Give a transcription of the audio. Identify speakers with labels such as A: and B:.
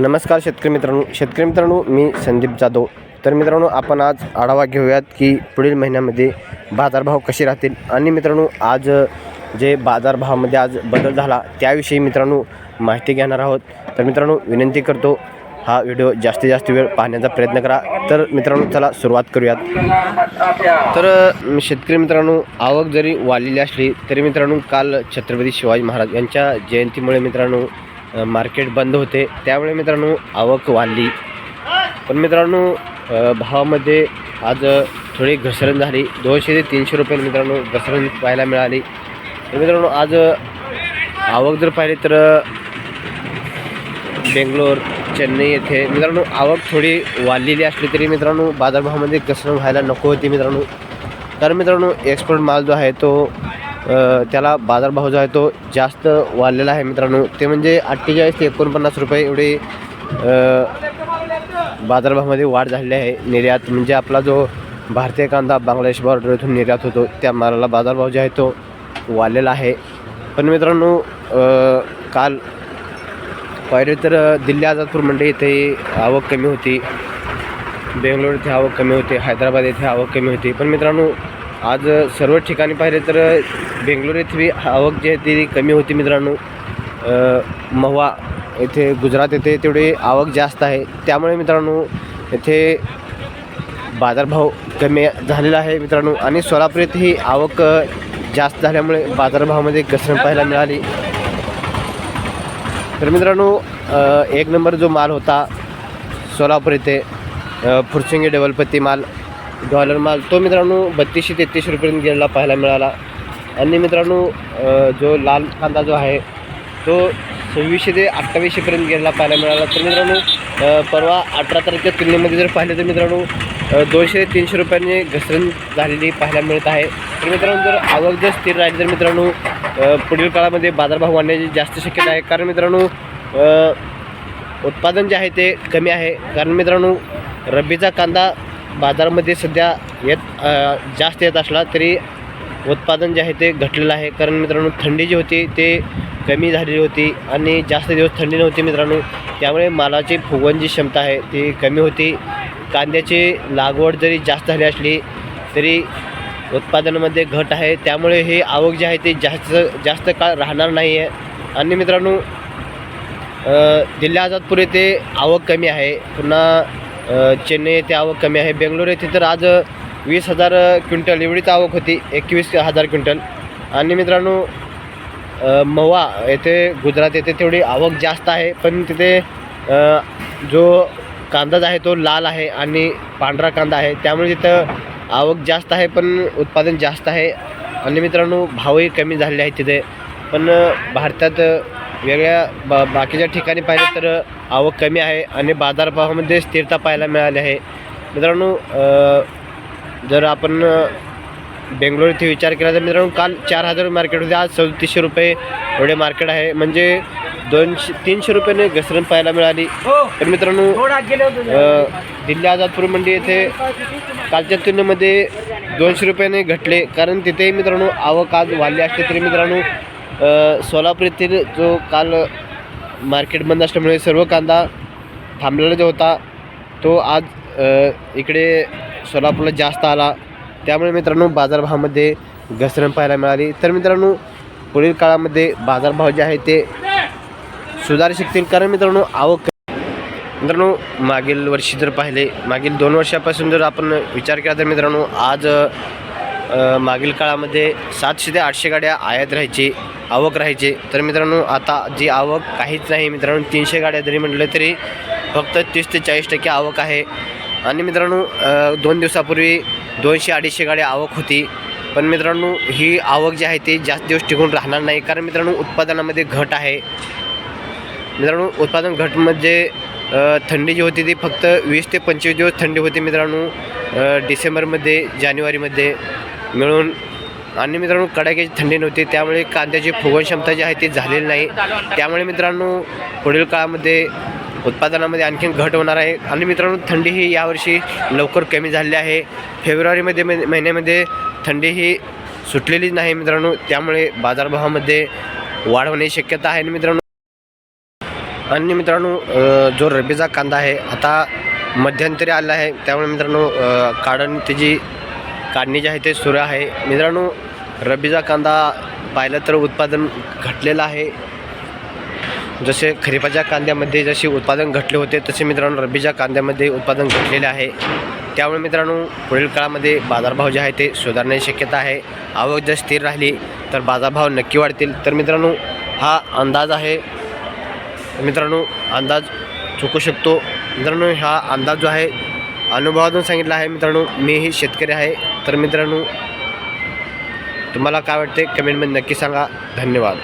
A: नमस्कार शेतकरी मित्रांनो. शेतकरी मित्रांनो मी संदीप जाधव. तर मित्रांनो आपण आज आढावा घेऊयात की पुढील महिन्यामध्ये बाजारभाव कसे राहतील? आणि मित्रांनो आज जे बाजारभावामध्ये आज बदल झाला त्याविषयी मित्रांनो माहिती घेणार आहोत. तर मित्रांनो विनंती करतो हा व्हिडिओ जास्तीत जास्त वेळ पाहण्याचा प्रयत्न करा. तर मित्रांनो चला सुरुवात करूयात. तर शेतकरी मित्रांनो आवक जरी वाढलेली असली तरी मित्रांनो काल छत्रपती शिवाजी महाराज यांच्या जयंतीमुळे मित्रांनो मार्केट बंद होते. त्यामुळे मित्रांनो आवक वाढली. पण मित्रांनो भावामध्ये आज थोडी घसरण झाली. दोनशे ते तीनशे रुपये मित्रांनो घसरण पाहायला मिळाली. तर मित्रांनो आज आवक जर पाहिली तर बेंगलोर चेन्नई येथे मित्रांनो आवक थोडी वाढलेली असली तरी मित्रांनो बाजारभावामध्ये घसरण व्हायला नको होती मित्रांनो. कारण मित्रांनो एक्सपोर्ट माल जो आहे तो त्याला बाजारभाव जो आहे तो जास्त वाढलेला आहे मित्रांनो. ते म्हणजे अठ्ठेचाळीस ते एकोणपन्नास रुपये एवढे बाजारभावामध्ये वाढ झालेली आहे निर्यात. म्हणजे आपला जो भारतीय कांदा बांगलादेश बॉर्डर इथून निर्यात होतो त्या मालाला बाजारभाव जो आहे तो वाढलेला आहे. पण मित्रांनो काल पहिले तर दिल्ली आजादपूर मंडी इथे आवक कमी होती. बेंगलोर इथे आवक कमी होती. हैदराबाद येथे आवक कमी होती. पण मित्रांनो आज सर्व ठिकाणी पाहिले तर बेंगलोर येथे आवक जी आहे ती कमी होती मित्रांनो. अ, येथे गुजरात येथे तेवढी आवक जास्त आहे. त्यामुळे मित्रांनो येथे बाजारभाव कमी झालेला आहे मित्रांनो. आणि सोलापूर येथे ही आवक जास्त झाल्यामुळे बाजारभावामध्ये घसरण पाहायला मिळाली. तर मित्रांनो एक नंबर जो माल होता सोलापूर येथे अ, फुरसिंगी डेवलपती माल डॉलर माल तो मित्रांनो बत्तीसशे तेहतीसशे रुपयेपर्यंत गेलेला पाहायला मिळाला. आणि मित्रांनो जो लाल कांदा जो आहे तो सव्वीसशे ते अठ्ठावीसशेपर्यंत गेलेला पाहायला मिळाला. तर मित्रांनो परवा अठरा तारखेच्या तुलनेमध्ये जर पाहिलं तर मित्रांनो दोनशे ते तीनशे रुपयांनी घसरण झालेली पाहायला मिळत आहे. तर मित्रांनो जर आवक जर स्थिर राहिली तर मित्रांनो पुढील काळामध्ये बाजारभाव वाढण्याची जास्त शक्यता आहे. कारण मित्रांनो उत्पादन जे आहे ते कमी आहे. कारण मित्रांनो रब्बीचा कांदा बाजारामध्ये सध्या येत जास्त येत असला तरी उत्पादन जे आहे ते घटलेलं आहे. कारण मित्रांनो थंडी जी होती ते कमी झालेली होती आणि जास्त दिवस थंडी नव्हती मित्रांनो. त्यामुळे मालाची फुगवण जी क्षमता आहे ती कमी होती. कांद्याची लागवड जरी जास्त झाली असली तरी उत्पादनामध्ये घट आहे. त्यामुळे हे आवक जी आहे ते जास्त जास्त काळ राहणार नाही आहे आणि मित्रांनो दिल्ली आझादपूर येथे आवक कमी आहे. पुन्हा चेन्नई येथे आवक कमी आहे. बेंगलोर येथे तर आज वीस हजार क्विंटल एवढीच आवक होती. एकवीस हजार क्विंटल. आणि मित्रांनो मवा महुवा येथे गुजरात येथे तेवढी आवक जास्त आहे. पण तिथे जो कांदा आहे तो लाल आहे आणि पांढरा कांदा आहे. त्यामुळे तिथं आवक जास्त आहे पण उत्पादन जास्त आहे. आणि मित्रांनो भावही कमी झालेले आहेत तिथे. पण भारतात वेगळ्या बा बाकीच्या ठिकाणी पाहिलं तर आवक कमी आहे आणि बाजारभावामध्ये स्थिरता पाहायला मिळाली आहे. मित्रांनो जर आपण बेंगलोर इथे विचार केला तर मित्रांनो काल चार हजार मार्केट होते आज चौतीसशे रुपये एवढे मार्केट आहे. म्हणजे दोनशे तीनशे रुपयाने घसरण पाहायला मिळाली. तर मित्रांनो दिल्ली आझादपूर मंडी येथे कालच्या तुलनेमध्ये दोनशे रुपयाने घटले. कारण तिथेही मित्रांनो आवक आज वाढली असते तरी मित्रांनो सोलापूर येथील जो काल मार्केट बंद असल्यामुळे सर्व कांदा थांबलेला जो होता तो आज इकडे सोलापूरला जास्त आला. त्यामुळे मित्रांनो बाजारभावामध्ये घसरण पाहायला मिळाली. तर मित्रांनो पुढील काळामध्ये बाजारभाव जे आहे ते सुधारू शकतील कारण मित्रांनो आवक मित्रांनो मागील वर्षी जर पाहिले मागील दोन वर्षापासून जर आपण विचार केला तर मित्रांनो आज मागील काळामध्ये सातशे ते आठशे गाड्या आयात राहायची आवक राहायची. तर मित्रांनो आता जी आवक काहीच नाही मित्रांनो तीनशे गाड्या जरी म्हटलं तरी फक्त तीस ते चाळीस टक्के आवक आहे. आणि मित्रांनो दोन दिवसापूर्वी दोनशे अडीचशे गाड्या आवक होती. पण मित्रांनो ही आवक जी आहे ती जास्त दिवस टिकून राहणार नाही. कारण मित्रांनो उत्पादनामध्ये घट आहे. मित्रांनो उत्पादन घट म्हणजे थंडी जी होती ती फक्त वीस ते पंचवीस दिवस थंडी होती मित्रांनो डिसेंबरमध्ये जानेवारीमध्ये. मिळून आणि मित्रांनो कडाक्याची थंडी नव्हती त्यामुळे कांद्याची फुगवण क्षमता जी आहे ती झालेली नाही. त्यामुळे मित्रांनो पुढील काळामध्ये उत्पादनामध्ये आणखीन घट होणार आहे. आणि मित्रांनो थंडी ही यावर्षी लवकर कमी झालेली आहे. फेब्रुवारीमध्ये महिन्यामध्ये थंडी ही सुटलेलीच नाही मित्रांनो त्यामुळे बाजारभावामध्ये वाढ होण्याची शक्यता आहे. आणि मित्रांनो आणि मित्रांनो जो रबीचा कांदा आहे आता मध्यंतरी आला आहे त्यामुळे मित्रांनो काढण त्याची काढणी जी आहे ते सुरू आहे. मित्रांनो रब्बीचा कांदा पाहिलं तर उत्पादन घटलेलं आहे. जसे खरीपाच्या कांद्यामध्ये जसे उत्पादन घटले होते तसे मित्रांनो रब्बीच्या कांद्यामध्ये उत्पादन घटलेले आहे. त्यामुळे मित्रांनो पुढील काळामध्ये बाजारभाव जे आहे ते सुधारण्याची शक्यता आहे. आवक जर स्थिर राहिली तर बाजारभाव नक्की वाढतील. तर मित्रांनो हा अंदाज आहे. मित्रांनो अंदाज चुकू शकतो. मित्रांनो हा अंदाज जो आहे अनुभवातून सांगितलं आहे मित्रांनो मीही शेतकरी आहे. तर मित्रांनो तुम्हाला काय वाटते कमेंटमध्ये नक्की सांगा. धन्यवाद.